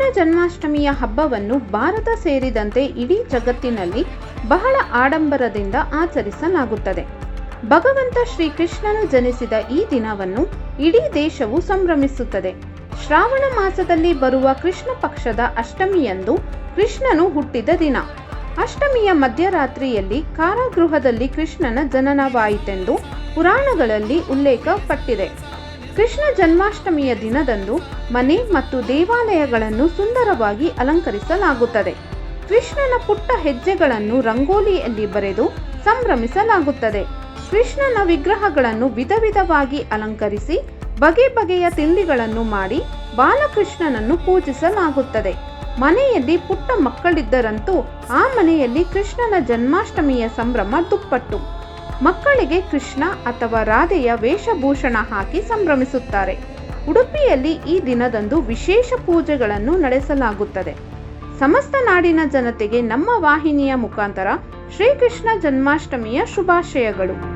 ಜನ್ಮಾಷ್ಟಮಿಯ ಹಬ್ಬವನ್ನು ಭಾರತ ಸೇರಿದಂತೆ ಇಡೀ ಜಗತ್ತಿನಲ್ಲಿ ಬಹಳ ಆಡಂಬರದಿಂದ ಆಚರಿಸಲಾಗುತ್ತದೆ. ಭಗವಂತ ಶ್ರೀಕೃಷ್ಣನು ಜನಿಸಿದ ಈ ದಿನವನ್ನು ಇಡೀ ದೇಶವು ಸಂಭ್ರಮಿಸುತ್ತದೆ. ಶ್ರಾವಣ ಮಾಸದಲ್ಲಿ ಬರುವ ಕೃಷ್ಣ ಪಕ್ಷದ ಅಷ್ಟಮಿಯಂದು ಕೃಷ್ಣನು ಹುಟ್ಟಿದ ದಿನ. ಅಷ್ಟಮಿಯ ಮಧ್ಯರಾತ್ರಿಯಲ್ಲಿ ಕಾರಾಗೃಹದಲ್ಲಿ ಕೃಷ್ಣನ ಜನನವಾಯಿತೆಂದು ಪುರಾಣಗಳಲ್ಲಿ ಉಲ್ಲೇಖಪಟ್ಟಿದೆ ಕೃಷ್ಣ ಜನ್ಮಾಷ್ಟಮಿಯ ದಿನದಂದು ಮನೆ ಮತ್ತು ದೇವಾಲಯಗಳನ್ನು ಸುಂದರವಾಗಿ ಅಲಂಕರಿಸಲಾಗುತ್ತದೆ. ಕೃಷ್ಣನ ಪುಟ್ಟ ಹೆಜ್ಜೆಗಳನ್ನು ರಂಗೋಲಿಯಲ್ಲಿ ಬರೆದು ಸಂಭ್ರಮಿಸಲಾಗುತ್ತದೆ. ಕೃಷ್ಣನ ವಿಗ್ರಹಗಳನ್ನು ವಿಧ ವಿಧವಾಗಿ ಅಲಂಕರಿಸಿ ಬಗೆ ಬಗೆಯ ತಿಂಡಿಗಳನ್ನು ಮಾಡಿ ಬಾಲಕೃಷ್ಣನನ್ನು ಪೂಜಿಸಲಾಗುತ್ತದೆ. ಮನೆಯಲ್ಲಿ ಪುಟ್ಟ ಮಕ್ಕಳಿದ್ದರಂತೂ ಆ ಮನೆಯಲ್ಲಿ ಕೃಷ್ಣನ ಜನ್ಮಾಷ್ಟಮಿಯ ಸಂಭ್ರಮ ದುಪ್ಪಟ್ಟು. ಮಕ್ಕಳಿಗೆ ಕೃಷ್ಣ ಅಥವಾ ರಾಧೆಯ ವೇಷಭೂಷಣ ಹಾಕಿ ಸಂಭ್ರಮಿಸುತ್ತಾರೆ. ಉಡುಪಿಯಲ್ಲಿ ಈ ದಿನದಂದು ವಿಶೇಷ ಪೂಜೆಗಳನ್ನು ನಡೆಸಲಾಗುತ್ತದೆ. ಸಮಸ್ತ ನಾಡಿನ ಜನತೆಗೆ ನಮ್ಮ ವಾಹಿನಿಯ ಮುಖಾಂತರ ಶ್ರೀಕೃಷ್ಣ ಜನ್ಮಾಷ್ಟಮಿಯ ಶುಭಾಶಯಗಳು.